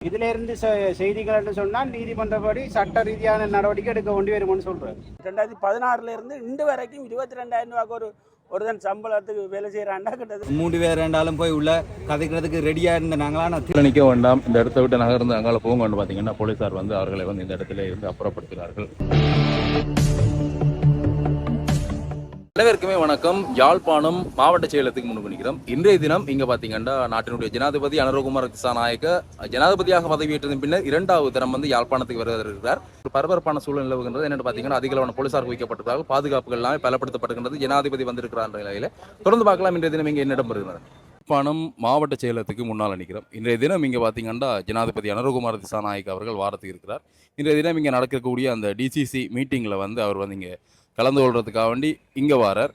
இதுல இருந்து செ- செய்திகள் என்று சொன்னால் நீதிமன்றப்படி சட்ட ரீதியான நடவடிக்கை எடுக்க வேண்டி வரும்னு சொல்றாரு. ரெண்டாயிரத்தி பதினாறுல இருந்து இன்று வரைக்கும் இருபத்தி ரெண்டாயிரம் ரூபாய்க்கு ஒரு ஒருத்தன் சம்பளத்துக்கு வேலை செய்யறாண்டா கிட்டத்தட்ட. மூன்று பேர் ரெண்டாலும் போய் உள்ள கதைக்கிறதுக்கு ரெடியா இருந்த நாங்களா நான் கீழே நிற்க வேண்டாம். இந்த இடத்த விட்டு நகர்ந்து அங்கால போங்கன்னு பார்த்தீங்கன்னா போலீசார் வந்து அவர்களை வந்து இந்த இடத்துல இருந்து அப்புறப்படுத்துகிறார்கள். அனைவருக்குமே வணக்கம். யாழ்ப்பாணம் மாவட்ட செயலத்துக்கு முன்பு நிற்கிறோம் இன்றைய தினம் இங்கே பார்த்தீங்கன்னா நாட்டினுடைய ஜனாதிபதி அனுரகுமார் திசாநாயக்க ஜனாதிபதியாக பதவியேற்றதன் பின்னர் இரண்டாவது தினம் வந்து யாழ்ப்பாணத்துக்கு வருகிறார் ஒரு பரபரப்பான சூழல் நிலவுகின்றது. என்னென்னு பார்த்தீங்கன்னா அதிக அளவான போலீசார் குவிக்கப்பட்டிருக்கிறார்கள். பாதுகாப்புகள் எல்லாம் பலப்படுத்தப்படுகின்றது ஜனாதிபதி வந்திருக்கிறார் என்ற நிலையில தொடர்ந்து பார்க்கலாம். இன்றைய தினம் இங்கே என்னிடம் இடம்பெறுகிறது யாழ்ப்பாணம் மாவட்ட செயலகத்துக்கு முன்னால் நிற்கிறோம். இன்றைய தினம் இங்கே பார்த்தீங்கன்னா ஜனாதிபதி அனுரகுமார் திசாநாயக் அவர்கள் வாரத்துக்கு இருக்கிறார். இன்றைய தினம் இங்கே நடக்கக்கூடிய அந்த டிசிசி மீட்டிங்கில் வந்து அவர் வந்து இங்கே கலந்து கொள்றதுக்காக வேண்டி இங்கே வாரார்.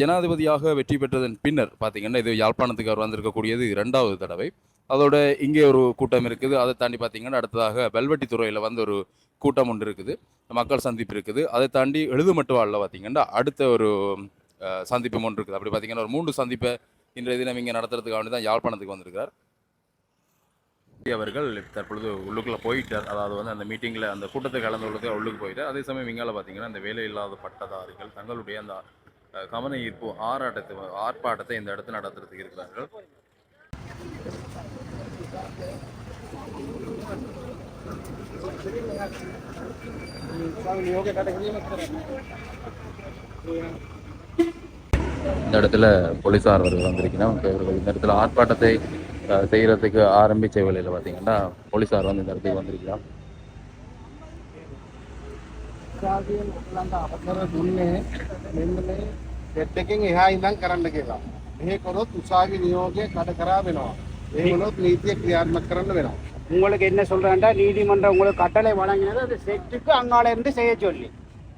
ஜனாதிபதியாக வெற்றி பெற்றதன் பின்னர் பார்த்தீங்கன்னா இது யாழ்ப்பாணத்துக்கு அவர் வந்திருக்கக்கூடியது ரெண்டாவது தடவை. அதோட இங்கே ஒரு கூட்டம் இருக்குது. அதை தாண்டி பார்த்தீங்கன்னா அடுத்ததாக பெல்வெட்டி துறையில் வந்து ஒரு கூட்டம் ஒன்று இருக்குது. மக்கள் சந்திப்பு இருக்குது. அதை தாண்டி எழுதுமட்டுவாளில் பார்த்தீங்கன்னா அடுத்த ஒரு சந்திப்பு ஒன்று இருக்குது. அப்படி பார்த்தீங்கன்னா ஒரு மூன்று சந்திப்பை இன்றைய தினம் இங்கே நடத்துறதுக்காக வேண்டி தான் யாழ்ப்பாணத்துக்கு வந்திருக்கார் அவர்கள் தற்பொழுது உள்ளுக்குள்ளே போயிட்டார். அதாவது வந்து அந்த மீட்டிங்கில் அந்த கூட்டத்தை கலந்து கொள்வது உள்ளுக்கு போயிட்டார். அதே சமயம் இங்கால பார்த்தீங்கன்னா அந்த வேலை இல்லாத பட்டதாரிகள் தங்களுடைய அந்த கவன ஈர்ப்பு ஆராட்டத்தை ஆர்ப்பாட்டத்தை இந்த இடத்துல நடத்துறதுக்கு இருக்கிறார்கள். இந்த இடத்துல போலீஸார் அவர்கள் வந்திருக்கிறாங்க. இவர்கள் இந்த இடத்துல ஆர்ப்பாட்டத்தை செய்கிறதுக்கு ஆரம்பித்த வேலையில் பார்த்தீங்கன்னா போலீஸார் வந்து இந்த இடத்துக்கு வந்திருக்கலாம் ट्रेकिंग ह्या इंधन करा लगेगा हे करो துசாவி நியோகே கடகராவினோ நீங்களும் நீதியை கிரியாத்மக் உங்களுக்கு என்ன சொல்றேன்டா நீதிமன்றம் உங்களுக்கு கட்டளை வழங்கினது அது செட்டுக்கு அங்கால இருந்து செய்ய சொல்லி.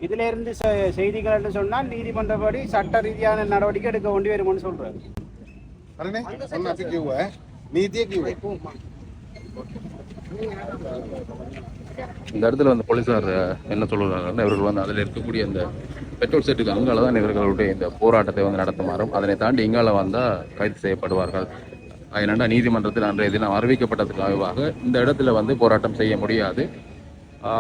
இதுல இருந்து செய்திகள் என்று சொன்னால் நீதிமன்றப்படி சட்ட ரீதியான நடவடிக்கை எடுக்க வேண்டி வரும்னு சொல்றேன் இந்த இடத்துல வந்து போலீஸார் என்ன சொல்லுறாங்கன்னா இவர்கள் வந்து அதில் இருக்கக்கூடிய அந்த பெட்ரோல் செட்டுக்கு அங்கால தான் இவர்களுடைய இந்த போராட்டத்தை வந்து நடத்துமாறும் அதனை தாண்டி இங்கால வந்தால் கைது செய்யப்படுவார்கள். ஏனென்றால் நீதிமன்றத்தில் அன்றைய தினம் அறிவிக்கப்பட்டதுக்காக இந்த இடத்துல வந்து போராட்டம் செய்ய முடியாது.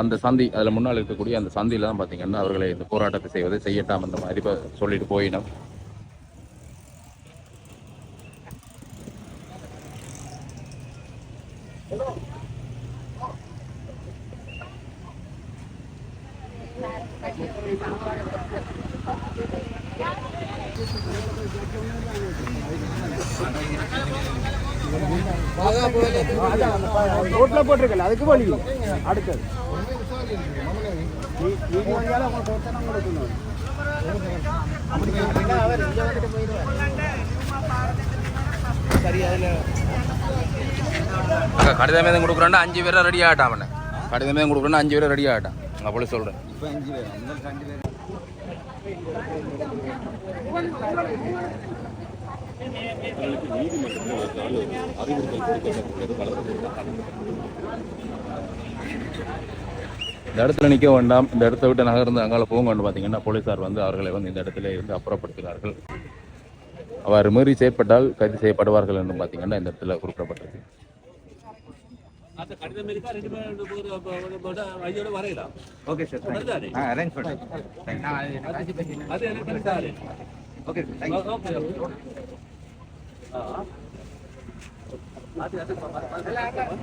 அந்த சந்தி அதில் முன்னால் இருக்கக்கூடிய அந்த சந்தியில் தான் பார்த்திங்கன்னா அவர்களை இந்த போராட்டத்தை செய்வதை செய்யட்டாம் அந்த மாதிரி சொல்லிட்டு போயினோம். ரோட்ல போட்டிருக்கல அதுக்கு வழி அடுத்தது. சரி அதுல கடிதமே தான் கொடுக்குறேன்னா அஞ்சு பேரை ரெடி ஆகட்டாம் அவனை. கடிதமே தான் கொடுக்குறேன்னா அஞ்சு பேரை ரெடி ஆகிட்டான் நான் போலீஸ் சொல்கிறேன் இந்த இடத்துல நிற்க வேண்டாம். இந்த இடத்த விட்டு நகர்ந்து அங்கால போங்கன்னு பார்த்தீங்கன்னா போலீஸார் வந்து அவர்களை வந்து இந்த இடத்துல இருந்து அப்புறப்படுத்துகிறார்கள். அவர் மீறி செயற்பட்டால் கைது செய்யப்படுவார்கள் என்று பார்த்தீங்கன்னா இந்த இடத்துல குறிப்பிடப்பட்டிருக்கு. ஓகே சார் அரேஞ்ச் பண்ணுறேன் ஓகே தேங்க்யூ மதிக்கிறேம்மா இல்ல இல்ல அது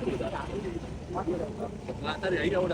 சொல்றேன்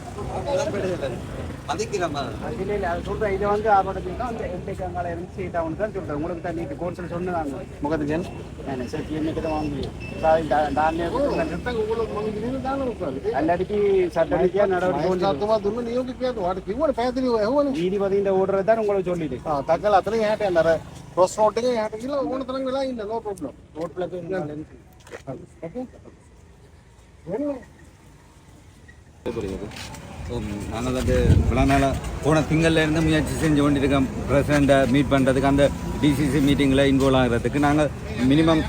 இது வந்து ஆர்ப்பாட்டத்துக்கு அந்த எம்டெக் அங்கால இருந்து சீட் ஆகணும் தான் சொல்கிறேன் உங்களுக்கு தான் நீங்கள் கோர்ஸில் சொன்னாங்க. முகத்துக்கு நான் சரி கிளினிக்கு தான் வாங்கி சார் தானே అల్లడికి సట్టడికి నడవడికి నియోగిపోయారు వాడికి ఇవ్వడు పేదలు ఎవరు వీడి పదింటే ఓడర్ தான் உங்களுக்கு சொல்லிடு தக்கல அத்தனை ஏட்டை என்ன ரோஸ் ரோட்டுக்கு ஏட்டை இல்லை ஒன்று தரங்களா இல்லை நோ ப்ராப்ளம் ரோட்டில் ஓகே நான் வந்து இவ்வளோ நாளாக போன திங்கள்லேருந்து முயற்சி செஞ்சு கொண்டிருக்கேன் பிரசிடண்ட்டை மீட் பண்ணுறதுக்கு அந்த டிசிசி மீட்டிங்கில் இன்வால்வ் ஆகிறதுக்கு. நாங்கள் மினிமம்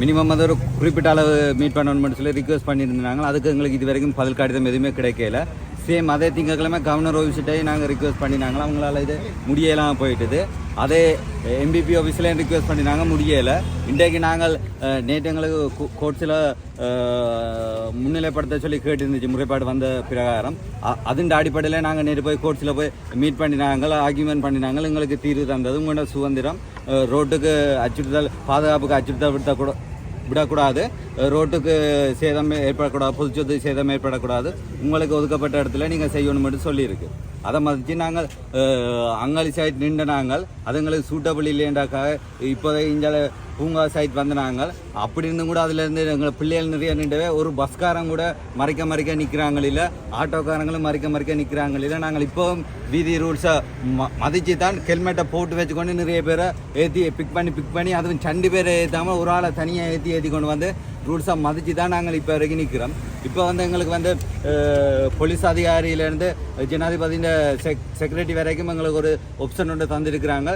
மினிமம் வந்து ஒரு குறிப்பிட்ட அளவு மீட் பண்ணணும்னு சொல்லி ரிக்வஸ்ட் பண்ணியிருந்தாங்க. அதுக்கு எங்களுக்கு இது வரைக்கும் பதில் கடிதம் எதுவுமே கிடைக்கல. சேம் அதே திங்கக்கிழமை கவர்னர் ஓவிசிட்டே நாங்கள் ரிக்வஸ்ட் பண்ணினாங்களா அவங்களால இது முடியலாம் போயிட்டுது. அதே எம்பிபி ஆஃபீஸ்லேயும் ரிக்வெஸ்ட் பண்ணினாங்க முடியலை. இன்றைக்கு நாங்கள் நேற்று எங்களுக்கு கோர்ட்ஸில் முன்னிலைப்படுத்த சொல்லி கேட்டிருந்துச்சு. முறைப்பாடு வந்த பிரகாரம். அ- அடிப்படையில் நாங்கள் நேற்று போய் கோர்ட்ஸில் போய் மீட் பண்ணினாங்க ஆர்கியூமெண்ட் பண்ணினாங்க எங்களுக்கு தீர்வு தந்தது. உங்களோட சுதந்திரம் ரோட்டுக்கு அச்சுறுத்தல் பாதுகாப்புக்கு அச்சுறுத்தல் விடுத்தக்கூட விடக்கூடாது. ரோட்டுக்கு சேதம் ஏற்படக்கூடாது பொதுச்சொத்து சேதம் ஏற்படக்கூடாது. உங்களுக்கு ஒதுக்கப்பட்ட இடத்துல நீங்கள் செய்யணும் மட்டும் சொல்லியிருக்கு. அதை மதித்து நாங்கள் அங்காளி சைட் நின்று நாங்கள் அதுங்களுக்கு சூட்டபிள் இல்லைன்றாக்காக இப்போதை இங்கே பூங்கா சைட் வந்து நாங்கள் அப்படி இருந்தும் கூட அதுலேருந்து எங்கள் பிள்ளைகள் நிறைய நின்றவே ஒரு பஸ்காரங்க கூட மறைக்க மறைக்க நிற்கிறாங்க இல்லை ஆட்டோக்காரங்களும் மறைக்க மறைக்க நிற்கிறாங்க இல்லை நாங்கள் இப்போவும் வீதி ரூல்ஸை ம மதித்து தான் ஹெல்மெட்டை போட்டு வச்சுக்கொண்டு நிறைய பேரை ஏற்றி பிக் பண்ணி பிக் பண்ணி அதுவும் ரெண்டு பேரை ஏற்றாமல் ஒரு ஆளை தனியாக ஏற்றி ஏற்றி கொண்டு வந்து ரூல்ஸை மதித்து தான் நாங்கள் இப்போ வரைக்கும் நிற்கிறோம் இப்போ வந்து எங்களுக்கு வந்து போலீஸ் அதிகாரியிலேருந்து ஜனாதிபதியின் செக் செக்ரட்டரி வரைக்கும் எங்களுக்கு ஒரு ஆப்ஷன் ஒன்று தந்திருக்கிறாங்க.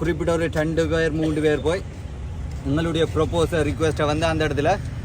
குறிப்பிட்ட ஒரு ரெண்டு பேர் மூன்று பேர் போய் உங்களுடைய ப்ரொப்போசல் ரிக்வெஸ்ட்டை வந்து அந்த இடத்துல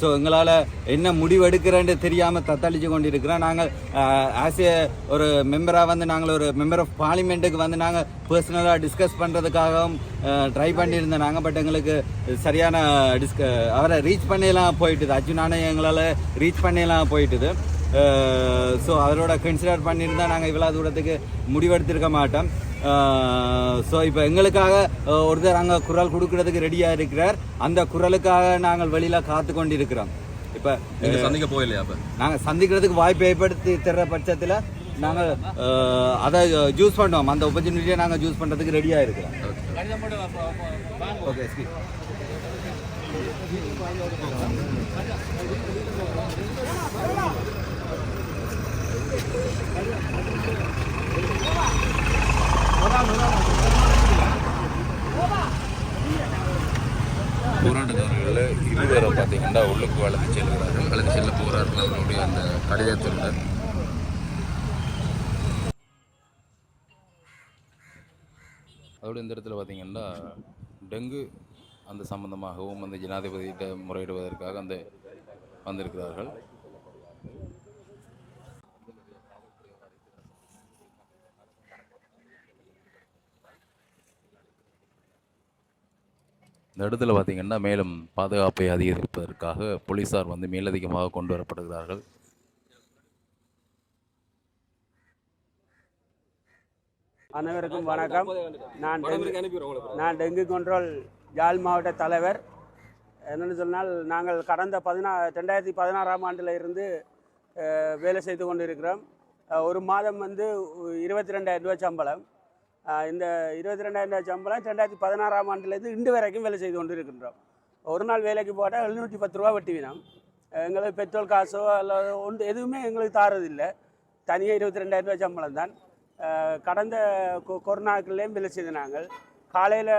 ஸோ எங்களால் என்ன முடிவெடுக்கிறேன்னு தெரியாமல் தத்தளிச்சு கொண்டிருக்கிறோம். நாங்கள் ஆஸ் ஏ ஒரு மெம்பராக வந்து நாங்கள் ஒரு மெம்பர் ஆஃப் பார்லிமெண்ட்டுக்கு வந்து நாங்கள் பர்சனலாக டிஸ்கஸ் பண்ணுறதுக்காகவும் ட்ரை பண்ணியிருந்தோம். நாங்கள் பட் எங்களுக்கு சரியான டிஸ்க அவரை ரீச் பண்ணியெல்லாம் போயிட்டுது. அர்ஜுனானே எங்களால் ரீச் பண்ணியெல்லாம் போயிட்டுது. ஸோ அவரோட கன்சிடர் பண்ணியிருந்தால் நாங்கள் இவ்வளோ தூரத்துக்கு முடிவெடுத்திருக்க மாட்டோம். ஸோ இப்போ எங்களுக்காக ஒருத்தர் அங்கே குரல் கொடுக்கறதுக்கு ரெடியாக இருக்கிறார். அந்த குரலுக்காக நாங்கள் வெளியில் காத்து கொண்டிருக்கிறோம். இப்போ நீங்க சந்திக்க போகலையா அப்ப? நாங்கள் சந்திக்கிறதுக்கு வாய்ப்பு ஏற்படுத்தி தர்ற பட்சத்தில் நாங்கள் அதை ஜூஸ் பண்ணுவோம் அந்த ஆப்பர்ச்சுனிட்டியை நாங்கள் ஜூஸ் பண்ணுறதுக்கு ரெடியாக இருக்கிறோம். ஓகே போராட்டக்காரர்கள் இருவரை பார்த்தீங்கன்னா உள்ளுக்கு வளர்த்து செல்கிறார்கள். வளர்த்து செல்ல போகிறார்கள் அவர்களுடைய அந்த கடிதத்தில் அதோட இந்த இடத்துல பார்த்தீங்கன்னா டெங்கு அந்த சம்பந்தமாகவும் அந்த ஜனாதிபதியிட்ட முறையிடுவதற்காக அந்த வந்திருக்கிறார்கள். இந்த இடத்துல பார்த்தீங்கன்னா மேலும் பாதுகாப்பை அதிகரிப்பதற்காக போலீசார் வந்து மேலதிகமாக கொண்டு வரப்படுகிறார்கள். அனைவருக்கும் வணக்கம். நான் டெங்கு நான் டெங்கு கண்ட்ரோல் யாழ் மாவட்ட தலைவர். என்னென்னு சொன்னால் நாங்கள் கடந்த பதினா ரெண்டாயிரத்தி பதினாறாம் ஆண்டில் இருந்து வேலை செய்து கொண்டிருக்கிறோம். அஹ், ஒரு மாதம் வந்து இருபத்தி ரெண்டாயிரம் ரூபாய் சம்பளம். இந்த இருபத்தி ரெண்டாயிரம் சம்பளம் ரெண்டாயிரத்தி பதினாறாம் ஆண்டிலேருந்து இன்று வரைக்கும் வேலை செய்து கொண்டு இருக்கின்றோம் ஒரு நாள் வேலைக்கு போட்டால் எழுநூற்றி பத்து ரூபா வெட்டி வீணம். எங்களுக்கு பெட்ரோல் காசோ அல்லது ஒன்று எதுவுமே எங்களுக்கு தாரதில்லை. தனியாக இருபத்தி ரெண்டாயிரம் ரூபாய் சம்பளம் தான். கடந்த கொ- கொரோனாக்குள்ளேயும் வேலை செய்த நாங்கள். காலையில்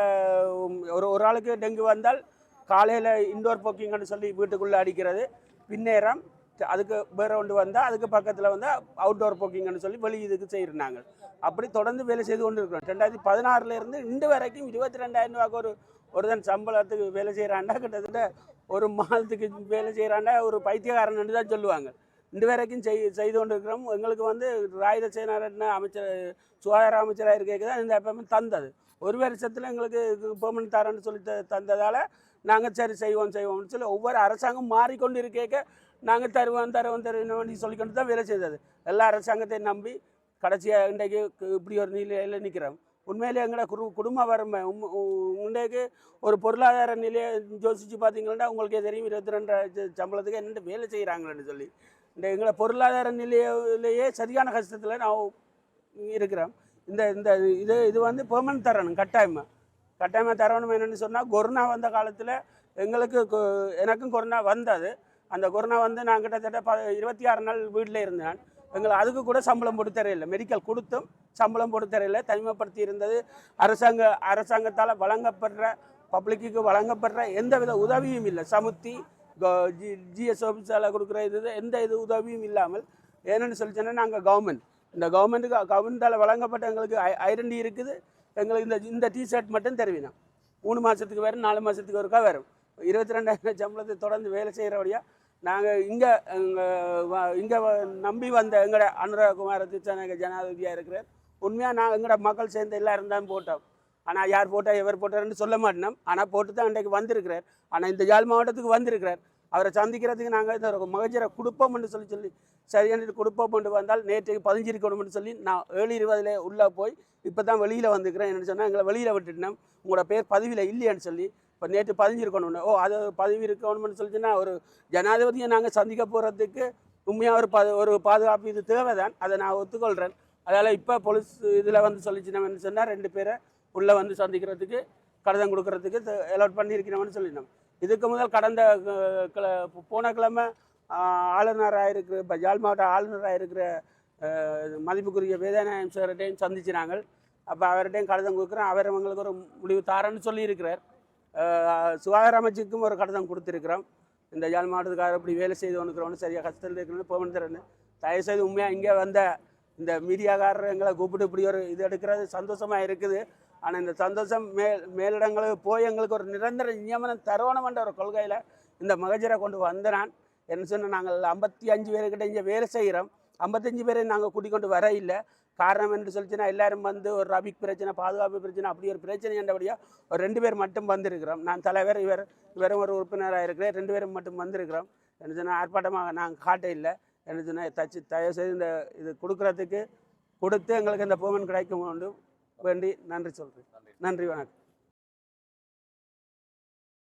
ஒரு ஒரு ஆளுக்கு டெங்கு வந்தால் காலையில் இன்டோர் போக்கிங்னு சொல்லி வீட்டுக்குள்ளே அடிக்கிறது. பின்னேரம் அதுக்கு வேற ஒன்று வந்தால் அதுக்கு பக்கத்தில் வந்து அவுட்டோர் போக்கிங்னு சொல்லி வெளி இதுக்கு செய்கிறாங்க அப்படி தொடர்ந்து வேலை செய்து கொண்டு இருக்கிறோம் ரெண்டாயிரத்தி பதினாறுலேருந்து இன்று வரைக்கும் இருபத்தி ரெண்டாயிரம் ரூபாய்க்கு ஒரு ஒருதன் சம்பளத்துக்கு வேலை செய்கிறாண்டா கிட்டத்தட்ட ஒரு மாதத்துக்கு வேலை செய்கிறாண்டா ஒரு பைத்தியக்காரன் தான் சொல்லுவாங்க. இன்று வரைக்கும் செய் செய்து கொண்டு இருக்கிறோம் எங்களுக்கு வந்து ராயுத சேனாரட்ன அமைச்சர் சுகாதார அமைச்சராக இருக்க தான் இந்த எப்பவுமே தந்தது. ஒரு வருஷத்தில் எங்களுக்கு பெர்மனன்ட் தரேன்னு சொல்லி த- தந்ததால் நாங்கள் சரி செய்வோம் செய்வோம்னு சொல்லி ஒவ்வொரு அரசாங்கம் மாறிக்கொண்டு இருக்கேக்க நாங்கள் தருவோம் தருவோம் தருவோம் சொல்லிக்கொண்டு தான் வேலை செய்தது. எல்லா அரசாங்கத்தையும் நம்பி கடைசியாக இன்றைக்கு இப்படி ஒரு நிலையில் நிற்கிறோம் உண்மையிலே எங்களோட குடு குடும்ப வறுமை இன்றைக்கு ஒரு பொருளாதார நிலையை யோசித்து பார்த்தீங்கன்னா உங்களுக்கே தெரியும் இருபத்தி ரெண்டு சம்பளத்துக்கு என்னென்ன வேலை செய்கிறாங்களேன்னு சொல்லி. இந்த எங்களை பொருளாதார நிலையிலேயே சரியான கஷ்டத்தில் நான் இருக்கிறோம். இந்த இந்த இது இது வந்து பெர்மனன்ட் தரணும் கட்டாயமாக கட்டாயமாக தரணும் என்னென்னு சொன்னால் கொரோனா வந்த காலத்தில் எங்களுக்கு கொ- எனக்கும் கொரோனா வந்தது. அந்த கொரோனா வந்து நான் கிட்டத்தட்ட ப இருபத்தி ஆறு நாள் வீட்டில் இருந்தேன். எங்களை அதுக்கு கூட சம்பளம் போட்டு தரையில்லை மெடிக்கல் கொடுத்தும் சம்பளம் போட்டு தரையில்லை தனிமைப்படுத்தி இருந்தது. அரசாங்க அரசாங்கத்தால் வழங்கப்படுற பப்ளிக்கு வழங்கப்படுற எந்த வித உதவியும் இல்லை. சமுத்தி ஜி ஜிஎஸ் ஆஃபீஸால் கொடுக்குற இது எந்த இது உதவியும் இல்லாமல் ஏன்னு சொல்லி சொன்னால் நாங்கள் கவர்மெண்ட் இந்த கவர்மெண்ட்டுக்கு கவர்மெண்ட்டால் வழங்கப்பட்ட எங்களுக்கு ஐரண்டி இருக்குது. எங்களுக்கு இந்த இந்த டிஷர்ட் மட்டும் தெரிவினோம் மூணு மாதத்துக்கு வரும் நாலு மாதத்துக்கு ஒருக்கா வரும். இருபத்தி ரெண்டாயிரம் சம்பளத்தை தொடர்ந்து வேலை செய்கிறபடியாக நாங்கள் இங்கே இங்கே நம்பி வந்த எங்களோட அனுராகுமார திச்சானக ஜனாதிபதியாக இருக்கிறார். உண்மையாக நாங்கள் எங்களோட மக்கள் சேர்ந்து எல்லாரும் தான் போட்டோம். ஆனால் யார் போட்டால் எவர் போட்டார்ன்னு சொல்ல மாட்டோம். ஆனால் போட்டு தான் அன்றைக்கு வந்திருக்கிறார். ஆனால் இந்த யாழ் மாவட்டத்துக்கு வந்திருக்கிறார். அவரை சந்திக்கிறதுக்கு நாங்கள் இந்த மகஜரை கொடுப்போம்னு சொல்லி சொல்லி சரியான கொடுப்போம் கொண்டு வந்தால் நேற்றைக்கு பதிஞ்சிருக்கணும்னு சொல்லி நான் ஏழு இருபதுல உள்ளே போய் இப்போ தான் வெளியில் வந்துக்கிறேன் என்ன சொன்னால் எங்களை வெளியில் விட்டுட்டேன். உங்களோட பேர் பதிவில் இல்லையான்னு சொல்லி இப்போ நேற்று பதிஞ்சிருக்கணும்னு ஓ அது பதவி இருக்கணும்னு சொல்லிச்சுன்னா ஒரு ஜனாதிபதியை நாங்கள் சந்திக்க போகிறதுக்கு உண்மையாக ஒரு பா ஒரு பாதுகாப்பு இது தேவை தான் அதை நான் ஒத்துக்கொள்கிறேன் அதனால் இப்போ போலீஸ் இதில் வந்து சொல்லிச்சுனோம்னு சொன்னால் ரெண்டு பேரை உள்ளே வந்து சந்திக்கிறதுக்கு கடிதம் கொடுக்கறதுக்கு அலாட் பண்ணியிருக்கிறோம்னு சொல்லினோம் இதுக்கு முதல் கடந்த போன கிழமை ஆளுநராக இருக்கிற இப்போ ஜாழ் மாவட்ட ஆளுநராக இருக்கிற மதிப்புக்குரிய வேதாநாயம் சார்கிட்டையும் சந்திச்சினாங்க. அப்போ அவர்கிட்டையும் கடிதம் கொடுக்குறேன். அவர் அவங்களுக்கு ஒரு முடிவு தாரன்னு சொல்லியிருக்கிறார். சுகாதார அமைச்சுக்கும் ஒரு கடிதம் கொடுத்துருக்குறோம். இந்த ஜாழ் மாவட்டத்துக்காக இப்படி வேலை செய்து ஒன்றுக்கிறோன்னு சரியாக கஷ்டத்தில் இருக்கணும்னு போகணுன்னு தரேன்னு தயவுசெய்து உண்மையாக இங்கே வந்த இந்த மீடியாக்காரர் எங்களை கூப்பிட்டு இப்படி ஒரு இது எடுக்கிறது சந்தோஷமாக இருக்குது. ஆனால் இந்த சந்தோஷம் மேல் மேலிடங்களுக்கு போய் எங்களுக்கு ஒரு நிரந்தர நியமனம் தருவணுமென்ற ஒரு கொள்கையில் இந்த மகஜரை கொண்டு வந்த நான் என்ன சொன்னால் நாங்கள் ஐம்பத்தி அஞ்சு பேர்கிட்ட இங்கே வேலை செய்கிறோம் ஐம்பத்தஞ்சு பேரை நாங்கள் கூட்டிக் கொண்டு வர இல்லை. காரணம் என்று சொல்லிச்சுன்னா எல்லாரும் வந்து ஒரு ரபிக் பிரச்சனை பாதுகாப்பு பிரச்சனை அப்படி ஒரு பிரச்சனை என்றபடியாக ஒரு ரெண்டு பேர் மட்டும் வந்திருக்கிறோம். நான் தலைவர் இவர் இவரும் ஒரு உறுப்பினராக இருக்கிறேன். ரெண்டு பேரும் மட்டும் வந்திருக்கிறோம். என்ன சொன்னால் ஆர்ப்பாட்டமாக நாங்கள் காட்ட இல்லை. என்ன சொன்னால் தச்சு தயவு செய்து இந்த இது கொடுக்குறதுக்கு கொடுத்து எங்களுக்கு இந்த பூமன் கிடைக்கும் கொண்டு வேண்டி நன்றி சொல்கிறேன் நன்றி வணக்கம்.